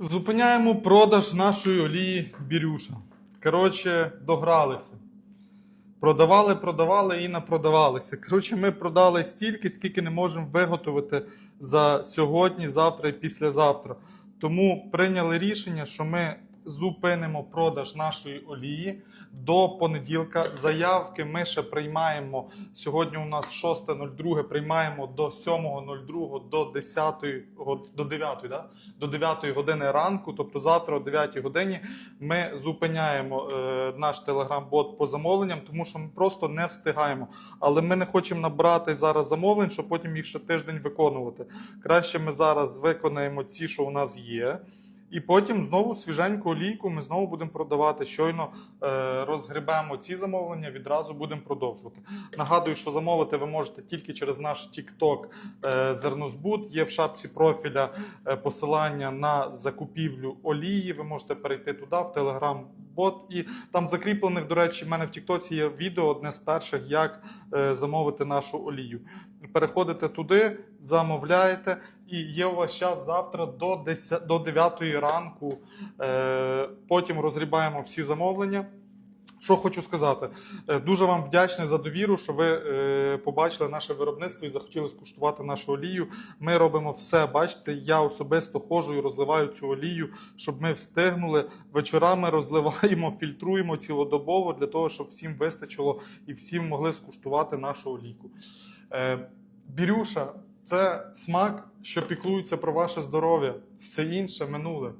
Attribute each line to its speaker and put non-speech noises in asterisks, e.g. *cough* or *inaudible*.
Speaker 1: Зупиняємо продаж нашої олії Бірюша. Коротше, догралися. Продавали, продавали і напродавалися. Коротше, ми продали стільки, скільки не можемо виготовити за сьогодні, завтра і післязавтра. Тому прийняли рішення, що ми зупинимо продаж нашої олії до понеділка. Заявки ми ще приймаємо. Сьогодні у нас 6.02, приймаємо до 7.02 до 10 го- до 9, да? до 9 години ранку, тобто завтра о 9 годині ми зупиняємо е, наш телеграм-бот по замовленням, тому що ми просто не встигаємо. Але ми не хочемо набрати зараз замовлень, щоб потім їх ще тиждень виконувати. Краще ми зараз виконаємо ці, що у нас є. І потім знову свіженьку олійку ми знову будемо продавати. Щойно е, розгребемо ці замовлення, відразу будемо продовжувати. Нагадую, що замовити ви можете тільки через наш TikTok е, Зернозбут. Є в шапці профіля е, посилання на закупівлю олії. Ви можете перейти туди, в Telegram бот. І там закріплених, до речі, в мене в Тіктоці є відео, одне з перших, як е, замовити нашу олію. Переходите туди, замовляєте, і є у вас час завтра до 10, до 9 ранку. Е, потім розрібаємо всі замовлення. Що хочу сказати, Е, дуже вам вдячний за довіру, що ви е, побачили наше виробництво і захотіли скуштувати нашу олію. Ми робимо все. Бачите, я особисто ходжу і розливаю цю олію, щоб ми встигнули. Вечорами розливаємо, *laughs* фільтруємо цілодобово для того, щоб всім вистачило і всім могли скуштувати нашу олійку. Е, Бірюша це смак, що піклується про ваше здоров'я. Все інше минуле.